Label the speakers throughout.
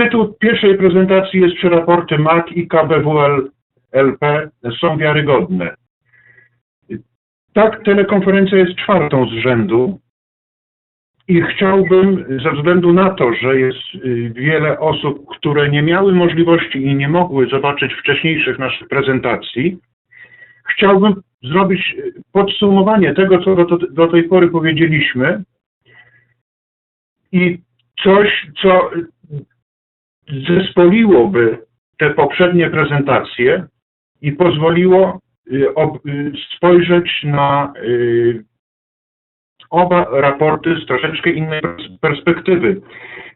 Speaker 1: Tytuł pierwszej prezentacji jest, czy raporty MAC i KBWL-LP są wiarygodne. Tak, telekonferencja jest czwartą z rzędu i chciałbym, ze względu na to, że jest y, wiele osób, które nie miały możliwości i nie mogły zobaczyć wcześniejszych naszych prezentacji, chciałbym zrobić y, podsumowanie tego, co do, do tej pory powiedzieliśmy i coś, co zespoliłoby te poprzednie prezentacje i pozwoliło y, spojrzeć na oba raporty z troszeczkę innej perspektywy.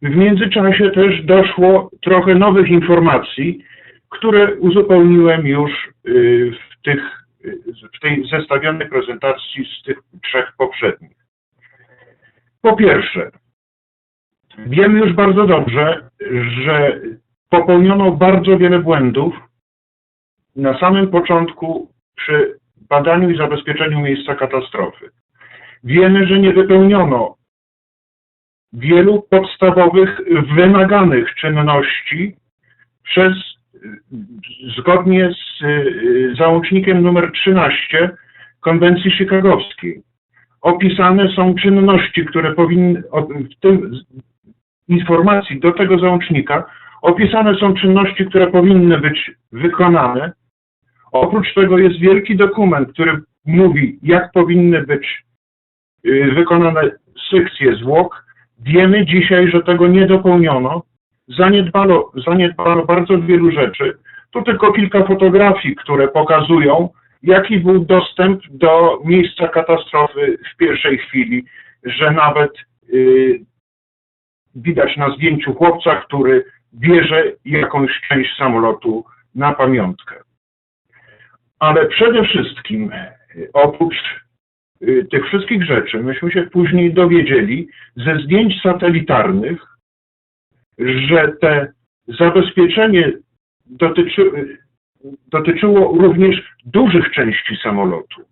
Speaker 1: W międzyczasie też doszło trochę nowych informacji, które uzupełniłem już y, w, tych, y, w tej zestawionej prezentacji z tych trzech poprzednich. Po pierwsze, wiemy już bardzo dobrze, że popełniono bardzo wiele błędów na samym początku przy badaniu i zabezpieczeniu miejsca katastrofy. Wiemy, że nie wypełniono wielu podstawowych, wymaganych czynności przez, zgodnie z y, załącznikiem numer 13 konwencji chicagowskiej. Opisane są czynności, które powinny, w tym informacji do tego załącznika, opisane są czynności, które powinny być wykonane. Oprócz tego jest wielki dokument, który mówi, jak powinny być Y, wykonane sekcje zwłok. Wiemy dzisiaj, że tego nie dopełniono. Zaniedbano, zaniedbano bardzo wielu rzeczy. Tu tylko kilka fotografii, które pokazują, jaki był dostęp do miejsca katastrofy w pierwszej chwili, że nawet yy, widać na zdjęciu chłopca, który bierze jakąś część samolotu na pamiątkę. Ale przede wszystkim, oprócz Y, tych wszystkich rzeczy myśmy się później dowiedzieli ze zdjęć satelitarnych, że te zabezpieczenie dotyczy, dotyczyło również dużych części samolotu.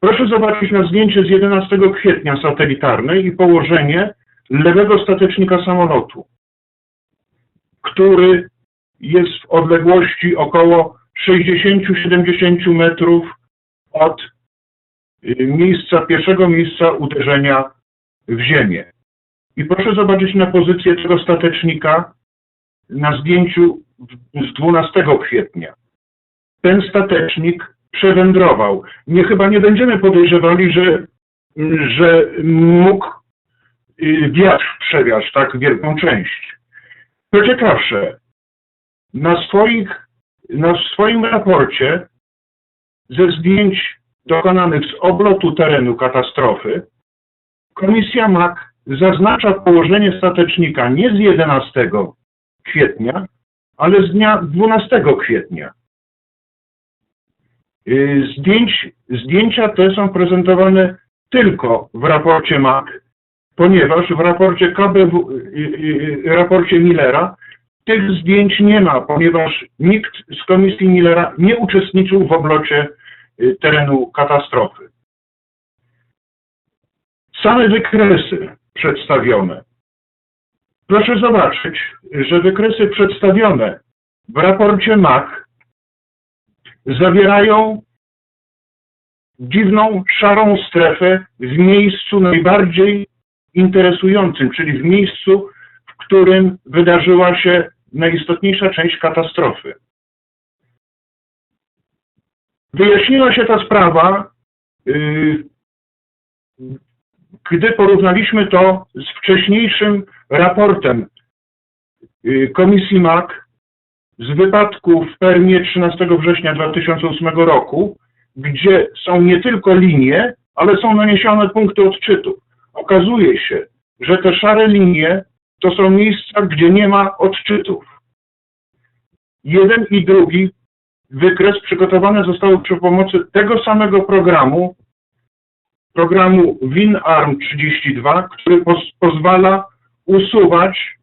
Speaker 1: Proszę zobaczyć na zdjęcie z 11 kwietnia satelitarne i położenie lewego statecznika samolotu, który jest w odległości około 60-70 metrów od Y, miejsca, pierwszego miejsca uderzenia w ziemię. I proszę zobaczyć na pozycję tego statecznika na zdjęciu z 12 kwietnia. Ten statecznik przewędrował. Nie chyba nie będziemy podejrzewali, że, że mógł wiatr przewiać tak wielką część. Co ciekawsze, na, swoich, na swoim raporcie ze zdjęć dokonanych z oblotu terenu katastrofy, Komisja MAK zaznacza położenie statecznika nie z 11 kwietnia, ale z dnia 12 kwietnia. Y, zdjęć, zdjęcia te są prezentowane tylko w raporcie MAK, ponieważ w raporcie KBW, raporcie Millera tych zdjęć nie ma, ponieważ nikt z komisji Millera nie uczestniczył w oblocie Y, terenu katastrofy. Same wykresy przedstawione. Proszę zobaczyć, że wykresy przedstawione w raporcie MAC zawierają dziwną, szarą strefę w miejscu najbardziej interesującym, czyli w miejscu, w którym wydarzyła się najistotniejsza część katastrofy. Wyjaśniła się ta sprawa, yy, gdy porównaliśmy to z wcześniejszym raportem yy, Komisji MAC z wypadku w Permie 13 września 2008 roku, gdzie są nie tylko linie, ale są naniesione punkty odczytu. Okazuje się, że te szare linie to są miejsca, gdzie nie ma odczytów. Jeden i drugi wykres przygotowany został przy pomocy tego samego programu, programu WinArm 32, który pozwala usuwać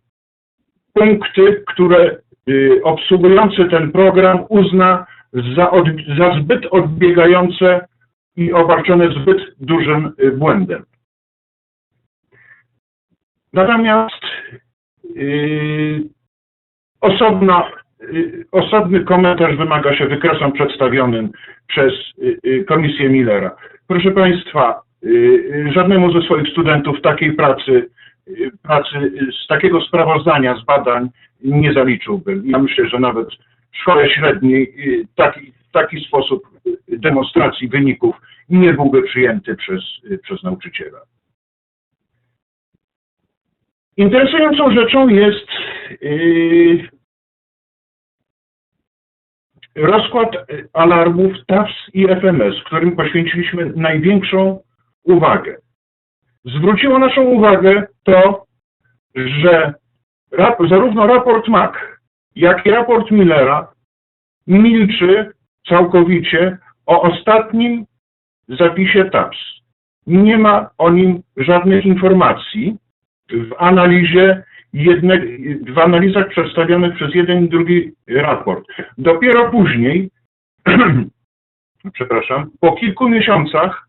Speaker 1: punkty, które y, obsługujący ten program uzna za, za zbyt odbiegające i obarczone zbyt dużym y, błędem. Natomiast Yy, yy, osobny komentarz wymaga się wykresem przedstawionym przez yy, Komisję Millera. Proszę Państwa, yy, żadnemu ze swoich studentów takiej pracy, pracy z takiego sprawozdania z badań nie zaliczyłbym. Ja myślę, że nawet w szkole średniej taki, taki sposób demonstracji wyników nie byłby przyjęty przez, przez nauczyciela. Interesującą rzeczą jest yy, rozkład alarmów TAFS i FMS, którym poświęciliśmy największą uwagę. Zwróciło naszą uwagę to, że rap, zarówno raport MAC, jak i raport Millera milczy całkowicie o ostatnim zapisie TAPS. Nie ma o nim żadnych informacji w analizie jedne, w analizach przedstawionych przez jeden i drugi raport. Dopiero później, przepraszam, po kilku miesiącach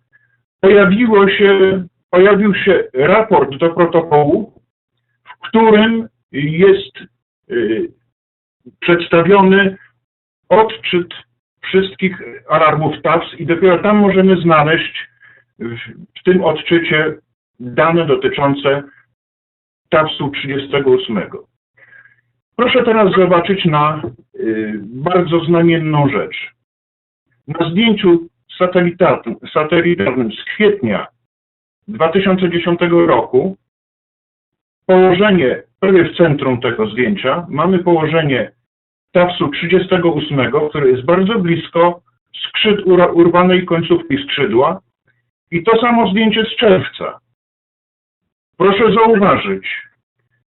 Speaker 1: pojawiło się, pojawił się raport do protokołu, w którym jest y, przedstawiony odczyt wszystkich alarmów TAPS i dopiero tam możemy znaleźć w, w tym odczycie dane dotyczące TAPS-u 38. Proszę teraz zobaczyć na y, bardzo znamienną rzecz. Na zdjęciu satelitarnym, z kwietnia 2010 roku położenie, prawie w centrum tego zdjęcia, mamy położenie TAPS-u 38, który jest bardzo blisko skrzyd, urwanej końcówki skrzydła i to samo zdjęcie z czerwca. Proszę zauważyć,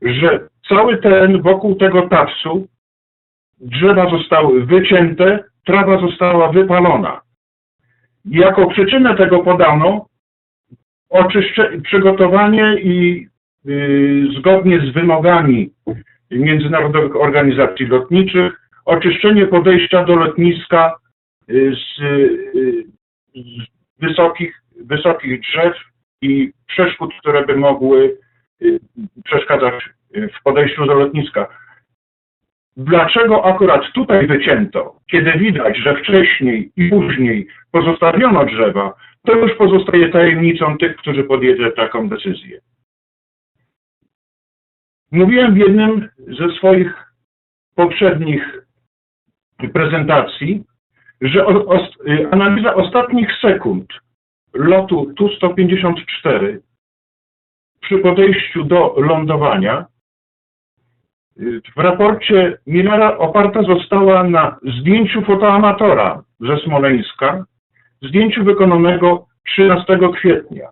Speaker 1: że cały teren wokół tego tapsu drzewa zostały wycięte, trawa została wypalona. Jako przyczynę tego podano przygotowanie i yy, zgodnie z wymogami międzynarodowych organizacji lotniczych oczyszczenie podejścia do lotniska yy, z, yy, z wysokich, wysokich drzew i przeszkód, które by mogły y, przeszkadzać w podejściu do lotniska. Dlaczego akurat tutaj wycięto, kiedy widać, że wcześniej i później pozostawiono drzewa, to już pozostaje tajemnicą tych, którzy podjęli taką decyzję. Mówiłem w jednym ze swoich poprzednich prezentacji, że o, analiza ostatnich sekund lotu Tu-154 przy podejściu do lądowania w raporcie Millera oparta została na zdjęciu fotoamatora ze Smoleńska, zdjęciu wykonanego 13 kwietnia.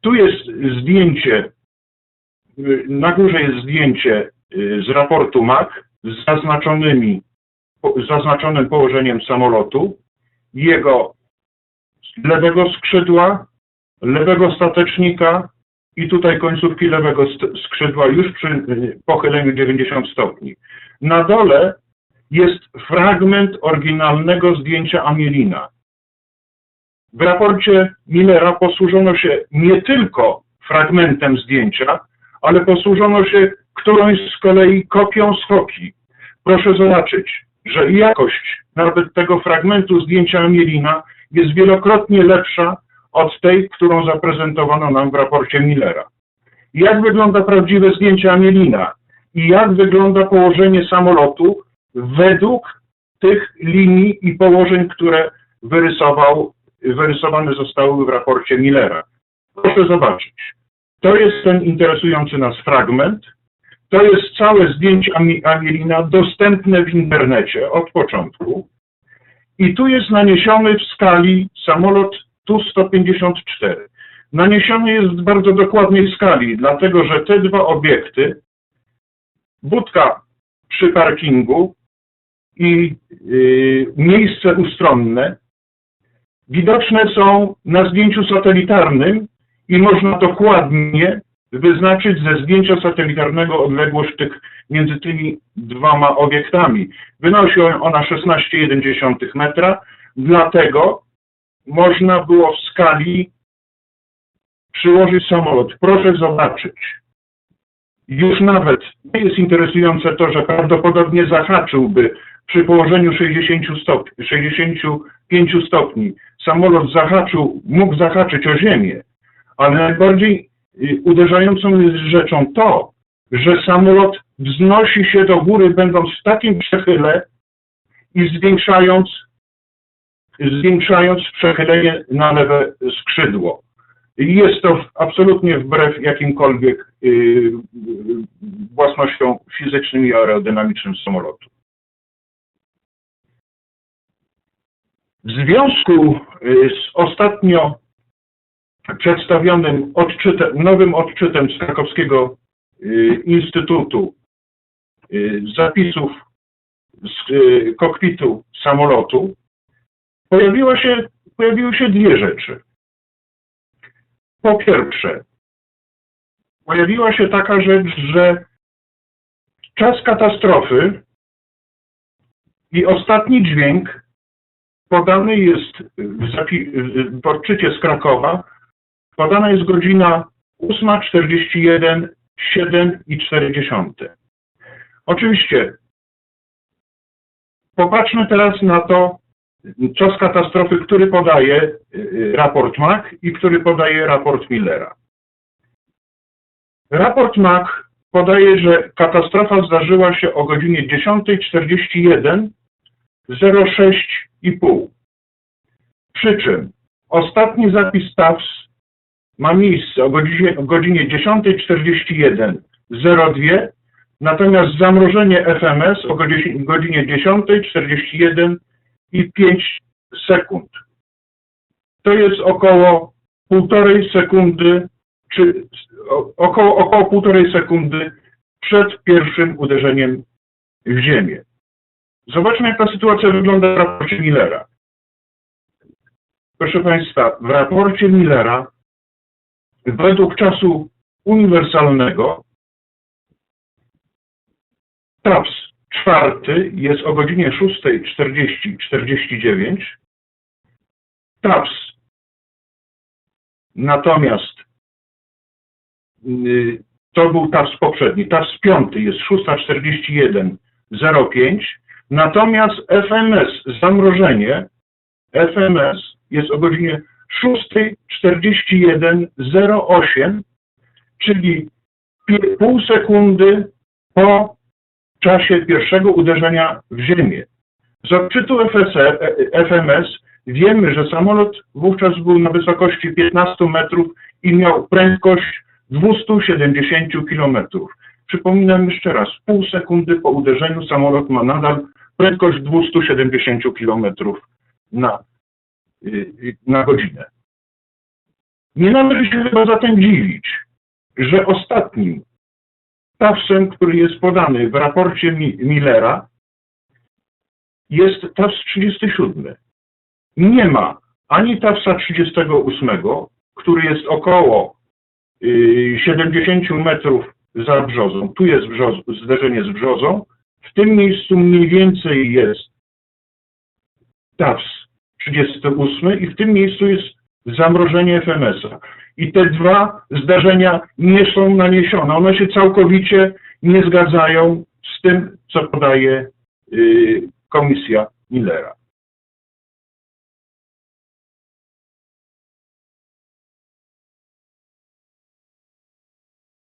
Speaker 1: Tu jest zdjęcie, na górze jest zdjęcie y, z raportu MAC z zaznaczonymi, zaznaczonym położeniem samolotu, jego lewego skrzydła, lewego statecznika i tutaj końcówki lewego skrzydła już przy y, pochyleniu 90 stopni. Na dole jest fragment oryginalnego zdjęcia Amielina. W raporcie Millera posłużono się nie tylko fragmentem zdjęcia, ale posłużono się którąś z kolei kopią z kopii. Proszę zobaczyć, że jakość nawet tego fragmentu zdjęcia Amielina jest wielokrotnie lepsza od tej, którą zaprezentowano nam w raporcie Millera. Jak wygląda prawdziwe zdjęcie Amielina i jak wygląda położenie samolotu według tych linii i położeń, które wyrysował, wyrysowane zostały w raporcie Millera. Proszę zobaczyć. To jest ten interesujący nas fragment. To jest całe zdjęcie Amielina dostępne w internecie od początku. I tu jest naniesiony w skali samolot Tu-154. Naniesiony jest w bardzo dokładnej skali, dlatego że te dwa obiekty, budka przy parkingu i yy, miejsce ustronne, widoczne są na zdjęciu satelitarnym i można dokładnie wyznaczyć ze zdjęcia satelitarnego odległość tych między tymi dwoma obiektami. Wynosi ona 16,1 metra, dlatego można było w skali przyłożyć samolot. Proszę zobaczyć. już nawet nie jest interesujące to, że prawdopodobnie zahaczyłby przy położeniu 60 stopni, 65 stopni. Samolot zahaczył, mógł zahaczyć o ziemię, ale najbardziej uderzającą jest rzeczą to, że samolot wznosi się do góry, będąc w takim przechyle i zwiększając, zwiększając przechylenie na lewe skrzydło. Jest to absolutnie wbrew jakimkolwiek y, własnościom fizycznym i aerodynamicznym samolotu. W związku y, z ostatnio przedstawionym odczytem, nowym odczytem z krakowskiego y, Instytutu y, zapisów z y, kokpitu samolotu, pojawiła się, pojawiły się dwie rzeczy. Po pierwsze, pojawiła się taka rzecz, że czas katastrofy i ostatni dźwięk podany jest w, w odczycie z Krakowa, podana jest godzina 8.41, 7.40. Oczywiście, popatrzmy teraz na to, czas katastrofy, który podaje y, raport MAC i który podaje raport Millera. Raport MAC podaje, że katastrofa zdarzyła się o godzinie 10.41 06,5. Przy czym ostatni zapis TAWS ma miejsce o godzinie, godzinie 10.41.02, natomiast zamrożenie FMS o godzinie, godzinie 10.41 i 5 sekund. To jest około półtorej sekundy, czy około, około półtorej sekundy przed pierwszym uderzeniem w ziemię. Zobaczmy, jak ta sytuacja wygląda w raporcie Millera. Proszę Państwa, w raporcie Millera według czasu uniwersalnego TAPS czwarty jest o godzinie 6.40-49. TAPS natomiast y, to był TAPS poprzedni. TAPS piąty jest 6.41.05. Natomiast FMS, zamrożenie, FMS jest o godzinie 6.41.08, czyli pół sekundy po czasie pierwszego uderzenia w ziemię. Z odczytu FSR, e, FMS wiemy, że samolot wówczas był na wysokości 15 metrów i miał prędkość 270 km. Przypominam jeszcze raz, pół sekundy po uderzeniu samolot ma nadal prędkość 270 km na, na godzinę. Nie należy się chyba zatem dziwić, że ostatnim TAWS-em, który jest podany w raporcie Mi- Millera, jest TAWS 37. Nie ma ani TAWSa 38, który jest około y, 70 metrów za brzozą. Tu jest zderzenie z brzozą. W tym miejscu mniej więcej jest TAWS 38 i w tym miejscu jest zamrożenie FMS-a. I te dwa zdarzenia nie są naniesione. One się całkowicie nie zgadzają z tym, co podaje y, komisja Millera.